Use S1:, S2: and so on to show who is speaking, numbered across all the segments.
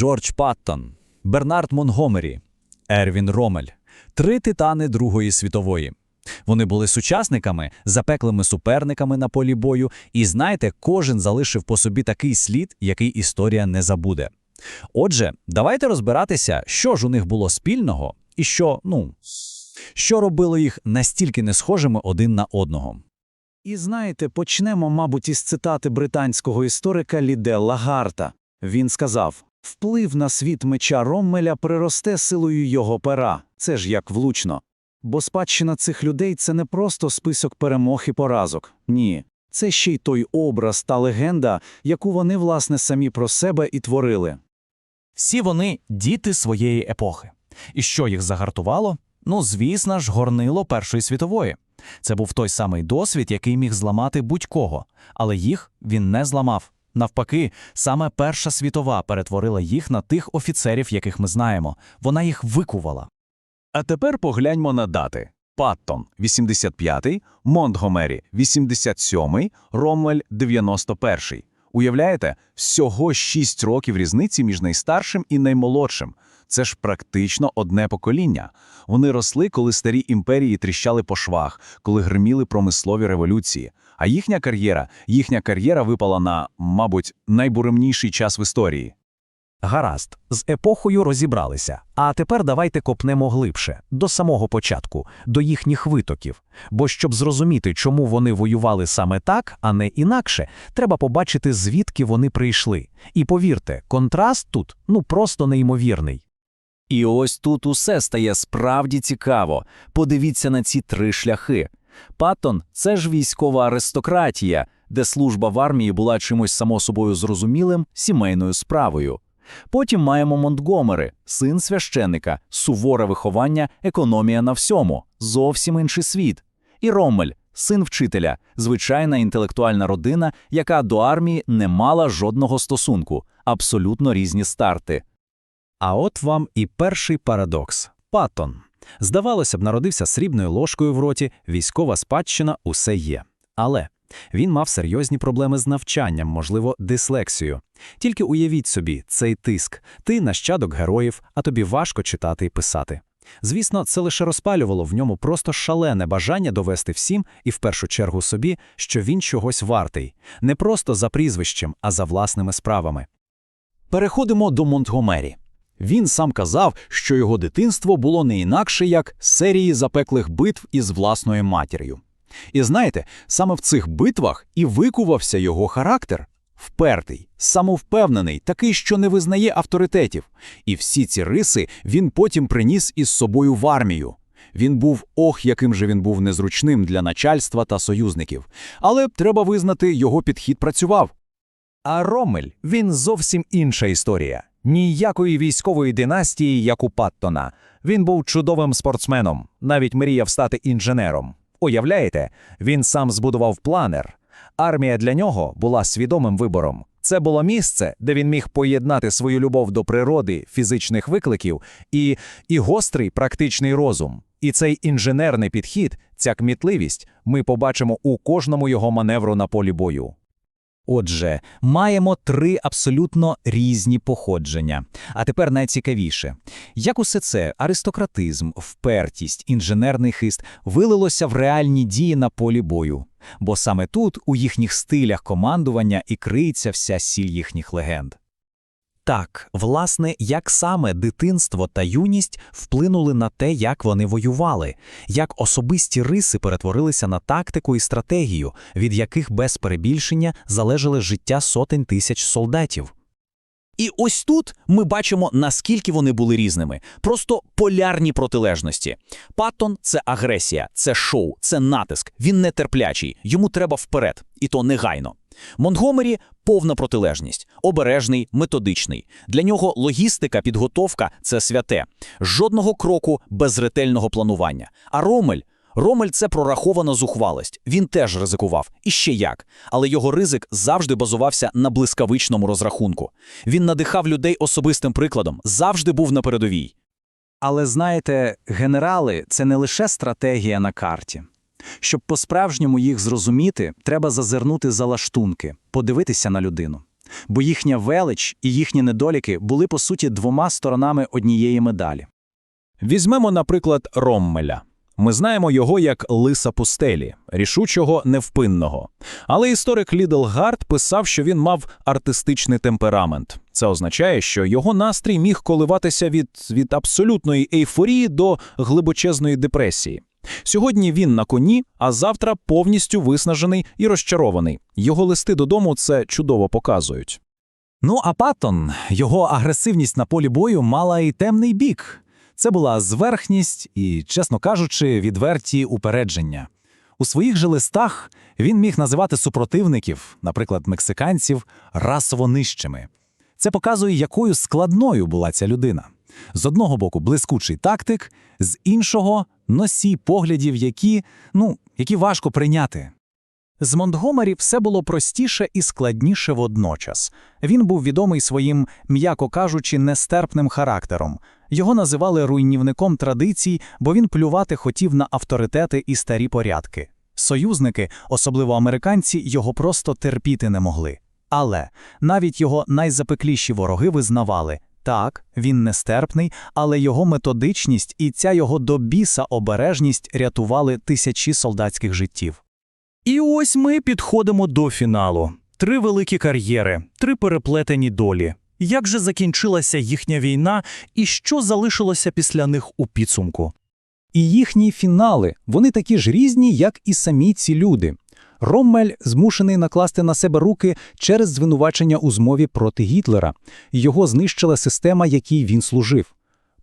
S1: Джордж Паттон, Бернард Монгомері, Ервін Ромель три титани Другої світової. Вони були сучасниками, запеклими суперниками на полі бою, і знаєте, кожен залишив по собі такий слід, який історія не забуде. Отже, давайте розбиратися, що ж у них було спільного, і що, ну, що робило їх настільки не схожими один на одного.
S2: І знаєте, почнемо, мабуть, із цитати британського історика Ліделла Гарта. Він сказав: вплив на світ меча Роммеля приросте силою його пера. Це ж як влучно. Бо спадщина цих людей це не просто список перемог і поразок. Ні. Це ще й той образ та легенда, яку вони, власне, самі про себе і творили.
S3: Всі вони діти своєї епохи. І що їх загартувало? Ну, звісно ж, горнило Першої світової. Це був той самий досвід, який міг зламати будь-кого, але їх він не зламав. Навпаки, саме Перша світова перетворила їх на тих офіцерів, яких ми знаємо. Вона їх викувала.
S2: А тепер погляньмо на дати. Паттон – 85-й, Монтгомері – 87-й, Роммель – 91-й. Уявляєте, всього 6 років різниці між найстаршим і наймолодшим. Це ж практично одне покоління. Вони росли, коли старі імперії тріщали по швах, коли гриміли промислові революції. А їхня кар'єра, їхня кар'єра випала на, мабуть, найбуремніший час в історії.
S3: Гаразд, з епохою розібралися. А тепер давайте копнемо глибше, до самого початку, до їхніх витоків. Бо щоб зрозуміти, чому вони воювали саме так, а не інакше, треба побачити, звідки вони прийшли. І повірте, контраст тут ну просто неймовірний.
S4: І ось тут усе стає справді цікаво. Подивіться на ці три шляхи. Паттон – це ж військова аристократія, де служба в армії була чимось само собою зрозумілим, сімейною справою. Потім маємо Монтгомери, син священника, суворе виховання, економія на всьому, зовсім інший світ. І Роммель, син вчителя, звичайна інтелектуальна родина, яка до армії не мала жодного стосунку, абсолютно різні старти.
S3: А от вам і перший парадокс – Паттон. Здавалося б, народився срібною ложкою в роті, військова спадщина – усе є. Але він мав серйозні проблеми з навчанням, можливо, дислексію. Тільки уявіть собі, цей тиск. Ти нащадок героїв, а тобі важко читати і писати. Звісно, це лише розпалювало в ньому просто шалене бажання довести всім і в першу чергу собі, що він чогось вартий. Не просто за прізвищем, а за власними справами.
S1: Переходимо до Монтгомері. Він сам казав, що його дитинство було не інакше, як серії запеклих битв із власною матір'ю. І знаєте, саме в цих битвах і викувався його характер. Впертий, самовпевнений, такий, що не визнає авторитетів. І всі ці риси він потім приніс із собою в армію. Він був ох, яким же він був незручним для начальства та союзників. Але треба визнати, його підхід працював.
S3: А Ромель він зовсім інша історія. Ніякої військової династії, як у Паттона. Він був чудовим спортсменом, навіть мріяв стати інженером. Уявляєте, він сам збудував планер. Армія для нього була свідомим вибором. Це було місце, де він міг поєднати свою любов до природи, фізичних викликів і, і гострий практичний розум. І цей інженерний підхід, ця кмітливість, ми побачимо у кожному його маневру на полі бою. Отже, маємо три абсолютно різні походження. А тепер найцікавіше. Як усе це аристократизм, впертість, інженерний хист вилилося в реальні дії на полі бою? Бо саме тут, у їхніх стилях командування, і криється вся сіль їхніх легенд. Так, власне, як саме дитинство та юність вплинули на те, як вони воювали, як особисті риси перетворилися на тактику і стратегію, від яких без перебільшення залежали життя сотень тисяч солдатів.
S1: І ось тут ми бачимо, наскільки вони були різними. Просто полярні протилежності. Паттон – це агресія, це шоу, це натиск. Він нетерплячий, йому треба вперед, і то негайно. Монтгомері – повна протилежність, обережний, методичний. Для нього логістика, підготовка – це святе. Жодного кроку без ретельного планування. А Ромель – Ромель це прорахована зухвалость. Він теж ризикував. І ще як. Але його ризик завжди базувався на блискавичному розрахунку. Він надихав людей особистим прикладом, завжди був на передовій.
S2: Але знаєте, генерали це не лише стратегія на карті. Щоб по-справжньому їх зрозуміти, треба зазирнути за лаштунки, подивитися на людину.
S1: бо їхня велич і їхні недоліки були по суті двома сторонами однієї медалі.
S2: Візьмемо, наприклад, Роммеля. Ми знаємо його як лиса пустелі, рішучого, невпинного. Але історик Лідл Гард писав, що він мав артистичний темперамент. Це означає, що його настрій міг коливатися від, від абсолютної ейфорії до глибочезної депресії. Сьогодні він на коні, а завтра повністю виснажений і розчарований. Його листи додому це чудово показують.
S3: Ну а Паттон, його агресивність на полі бою мала і темний бік. Це була зверхність і, чесно кажучи, відверті упередження. У своїх же листах він міг називати супротивників, наприклад, мексиканців, расово нижчими. Це показує, якою складною була ця людина. З одного боку, блискучий тактик, з іншого носій поглядів, які, ну, які важко прийняти.
S1: З Монтгомері все було простіше і складніше водночас. Він був відомий своїм, м'яко кажучи, нестерпним характером. Його називали руйнівником традицій, бо він плювати хотів на авторитети і старі порядки. Союзники, особливо американці, його просто терпіти не могли. Але навіть його найзапекліші вороги визнавали так, він нестерпний, але його методичність і ця його до біса обережність рятували тисячі солдатських життів.
S5: І ось ми підходимо до фіналу. Три великі кар'єри, три переплетені долі. Як же закінчилася їхня війна і що залишилося після них у підсумку?
S3: І їхні фінали, вони такі ж різні, як і самі ці люди. Роммель змушений накласти на себе руки через звинувачення у змові проти Гітлера. Його знищила система, якій він служив.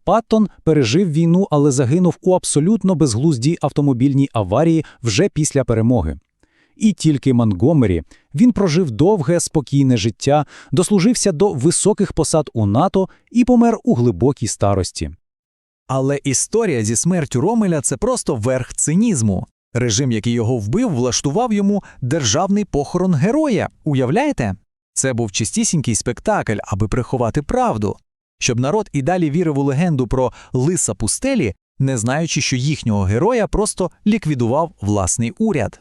S3: Паттон пережив війну, але загинув у абсолютно безглуздій автомобільній аварії вже після перемоги. І тільки Монгомері він прожив довге, спокійне життя, дослужився до високих посад у НАТО і помер у глибокій старості.
S6: Але історія зі смертю Ромеля це просто верх цинізму. Режим, який його вбив, влаштував йому державний похорон героя. Уявляєте? Це був чистісінький спектакль, аби приховати правду, щоб народ і далі вірив у легенду про лиса пустелі, не знаючи, що їхнього героя просто ліквідував власний уряд.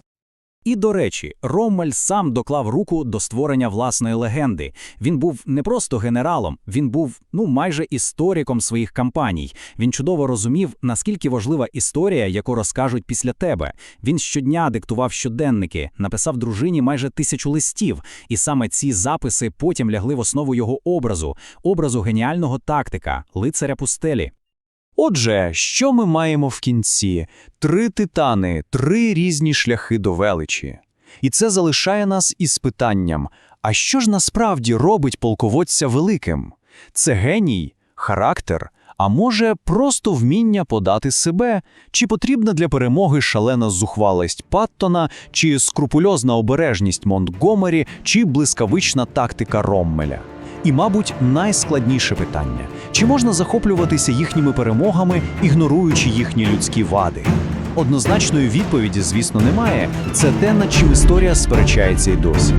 S1: І, до речі, Роммель сам доклав руку до створення власної легенди. Він був не просто генералом, він був ну майже істориком своїх кампаній. Він чудово розумів, наскільки важлива історія, яку розкажуть після тебе. Він щодня диктував щоденники, написав дружині майже тисячу листів, і саме ці записи потім лягли в основу його образу, образу геніального тактика, лицаря пустелі.
S2: Отже, що ми маємо в кінці? Три титани, три різні шляхи до величі. І це залишає нас із питанням: а що ж насправді робить полководця великим? Це геній, характер, а може, просто вміння подати себе? Чи потрібна для перемоги шалена зухвалість Паттона, чи скрупульозна обережність Монтгомері, чи блискавична тактика Роммеля? І, мабуть, найскладніше питання: чи можна захоплюватися їхніми перемогами, ігноруючи їхні людські вади? Однозначної відповіді, звісно, немає. Це те, над чим історія сперечається й досі.